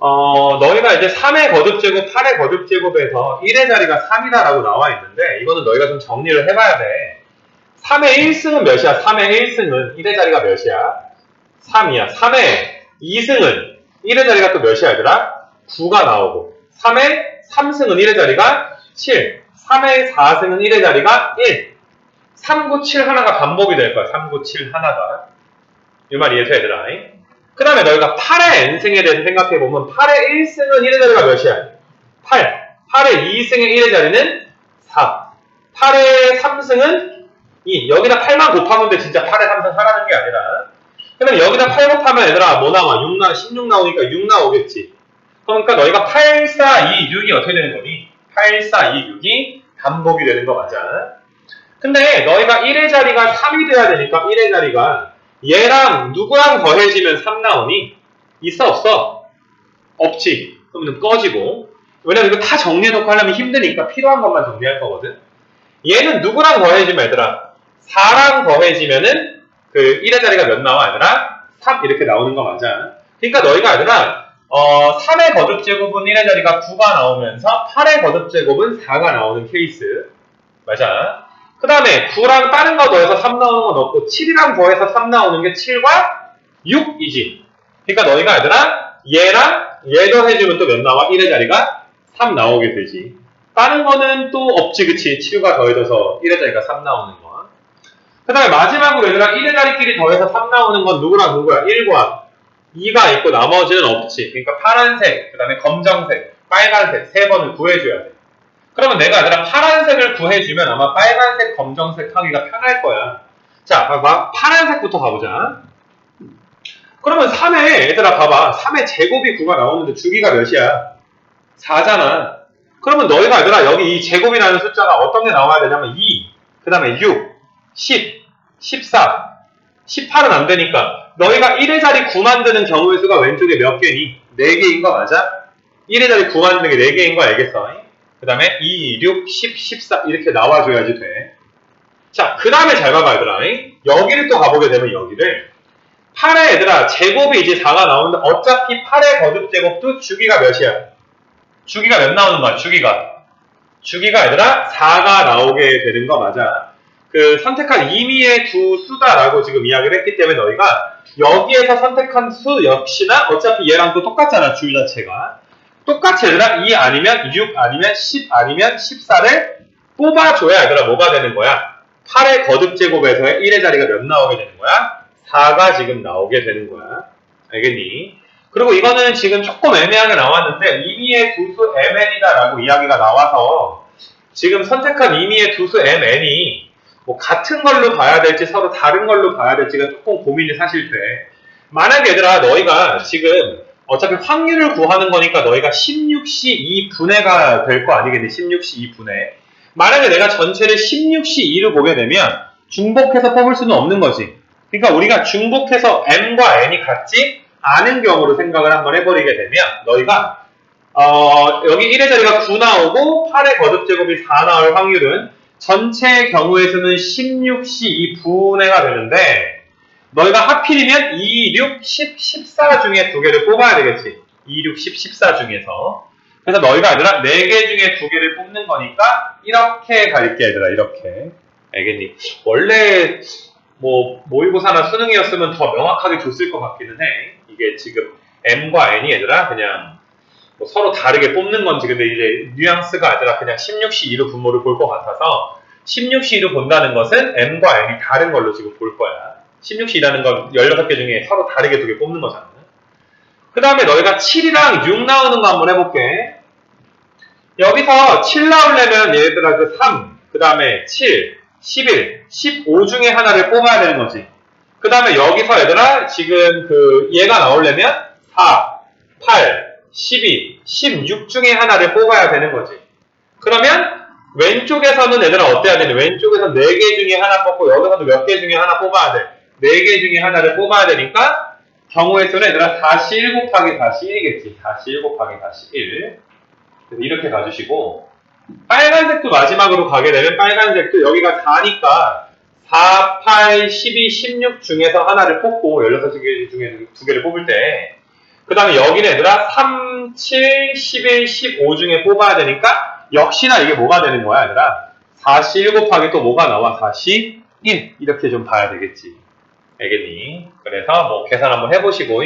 어, 너희가 이제 3의 거듭제곱, 8의 거듭제곱에서 1의 자리가 3이다라고 나와 있는데, 이거는 너희가 좀 정리를 해봐야 돼. 3의 1승은 몇이야? 3의 1승은 1의 자리가 몇이야? 3이야. 3의 2승은 1의 자리가 또 몇이야, 얘들아? 9가 나오고. 3의 3승은 1의 자리가 7. 3의 4승은 1의 자리가 1. 3, 9, 7 하나가 반복이 될 거야. 3, 9, 7 하나가. 이 말 이해돼, 얘들아? 그 다음에 너희가 8의 n승에 대해서 생각해보면 8의 1승은 1의 자리가 몇이야? 8. 8의 2승의 1의 자리는 4. 8의 3승은 2. 여기다 8만 곱하면 돼. 진짜 8의 3승 하라는 게 아니라. 그럼 여기다 8 곱하면 얘들아 뭐 나와? 6 나와. 16 나오니까 6 나오겠지. 그러니까 너희가 8, 4, 2, 6이 어떻게 되는 거니? 8, 4, 2, 6이 반복이 되는 거 맞아. 근데 너희가 1의 자리가 3이 돼야 되니까 1의 자리가 얘랑 누구랑 더해지면 3 나오니? 있어 없어? 없지. 그러면 꺼지고. 왜냐면 이거 다 정리해놓고 하려면 힘드니까 필요한 것만 정리할 거거든. 얘는 누구랑 더해지면 얘들아? 4랑 더해지면은 그 1의 자리가 몇 나와 얘들아? 3 이렇게 나오는 거 맞아. 그러니까 너희가 얘들아 어, 3의 거듭 제곱은 1의 자리가 9가 나오면서 8의 거듭 제곱은 4가 나오는 케이스. 맞아. 그 다음에 9랑 다른 거 더해서 3 나오는 건 없고 7이랑 더해서 3 나오는 게 7과 6이지. 그러니까 너희가 얘들아 얘랑 얘 더해주면 또 몇 나와? 1의 자리가 3 나오게 되지. 다른 거는 또 없지 그치? 7과 더해져서 1의 자리가 3 나오는 거. 그 다음에 마지막으로 얘들아 1의 자리끼리 더해서 3 나오는 건 누구랑 누구야? 1과 2가 있고 나머지는 없지. 그러니까 파란색, 그 다음에 검정색, 빨간색 세 번을 구해줘야 돼. 그러면 내가 얘들아 파란색을 구해주면 아마 빨간색, 검정색 하기가 편할 거야. 자, 봐봐. 파란색부터 가보자. 그러면 3에, 얘들아 봐봐. 3의 제곱이 9가 나오는데 주기가 몇이야? 4잖아. 그러면 너희가 얘들아 여기 이 제곱이라는 숫자가 어떤 게 나와야 되냐면 2, 그 다음에 6, 10, 14, 18은 안 되니까 너희가 1의 자리 9 만드는 경우의 수가 왼쪽에 몇 개니? 4개인 거 맞아? 1의 자리 9 만드는 게 4개인 거 알겠어? 그 다음에 2, 6, 10, 14 이렇게 나와줘야지 돼. 자, 그 다음에 잘 봐봐 얘들아. 여기를 또 가보게 되면 여기를 8의 얘들아 제곱이 이제 4가 나오는데 어차피 8의 거듭 제곱도 주기가 몇이야? 주기가 몇 나오는 거야? 주기가. 주기가 얘들아 4가 나오게 되는 거 맞아. 그 선택한 임의의 두 수다라고 지금 이야기를 했기 때문에 너희가 여기에서 선택한 수 역시나 어차피 얘랑 또 똑같잖아 줄 자체가 똑같이 얘들아 2 아니면 6 아니면 10 아니면 14를 뽑아줘야 얘들아 뭐가 되는 거야 8의 거듭제곱에서의 1의 자리가 몇 나오게 되는 거야 4가 지금 나오게 되는 거야 알겠니? 그리고 이거는 지금 조금 애매하게 나왔는데 임의의 두수 mn이다라고 이야기가 나와서 지금 선택한 임의의 두수 mn이 뭐 같은 걸로 봐야 될지 서로 다른 걸로 봐야 될지가 조금 고민이 사실 돼. 만약에 얘들아 너희가 지금 어차피 확률을 구하는 거니까 너희가 16시 2분해가 될 거 아니겠니? 16시 2분해. 만약에 내가 전체를 16시 2로 보게 되면 중복해서 뽑을 수는 없는 거지. 그러니까 우리가 중복해서 m과 n이 같지 않은 경우로 생각을 한번 해버리게 되면 너희가 어, 여기 1의 자리가 9 나오고 8의 거듭제곱이 4 나올 확률은 전체 경우에서는 16시 2분해가 되는데 너희가 하필이면 2, 6, 10, 14 중에 두 개를 뽑아야 되겠지. 2, 6, 10, 14 중에서. 그래서 너희가 얘들아 4개 중에 두 개를 뽑는 거니까 이렇게 갈게 얘들아 이렇게. 알겠니? 원래 뭐 모의고사나 수능이었으면 더 명확하게 줬을 것 같기는 해. 이게 지금 M과 N이 얘들아 그냥 뭐 서로 다르게 뽑는 건지 근데 이제 뉘앙스가 아니라 그냥 16시 2로 분모를 볼 것 같아서 16시 2로 본다는 것은 m과 n이 다른 걸로 지금 볼 거야. 16시 2라는 건 16개 중에 서로 다르게 두 개 뽑는 거잖아. 그 다음에 너희가 7이랑 6 나오는 거 한번 해볼게. 여기서 7 나오려면 얘들아 그 3, 그 다음에 7, 11, 15 중에 하나를 뽑아야 되는 거지. 그 다음에 여기서 얘들아 지금 그 얘가 나오려면 4, 8, 12, 16 중에 하나를 뽑아야 되는 거지. 그러면 왼쪽에서는 얘들아 어때야 되니? 왼쪽에서 4개 중에 하나 뽑고 여기서도 몇 개 중에 하나 뽑아야 돼. 4개 중에 하나를 뽑아야 되니까 경우의 수는 얘들아 다시 1 곱하기 다시 1이겠지. 다시 1 곱하기 다시 1. 그래서 이렇게 가주시고 빨간색도 마지막으로 가게 되면 빨간색도 여기가 4니까 4, 8, 12, 16 중에서 하나를 뽑고 16개 중에 두 개를 뽑을 때 그 다음에 여기는 얘들아 3, 7, 11, 15 중에 뽑아야 되니까 역시나 이게 뭐가 되는 거야 얘들아 4시 1 곱하기 또 뭐가 나와 4시 1 이렇게 좀 봐야 되겠지 알겠니? 그래서 뭐 계산 한번 해보시고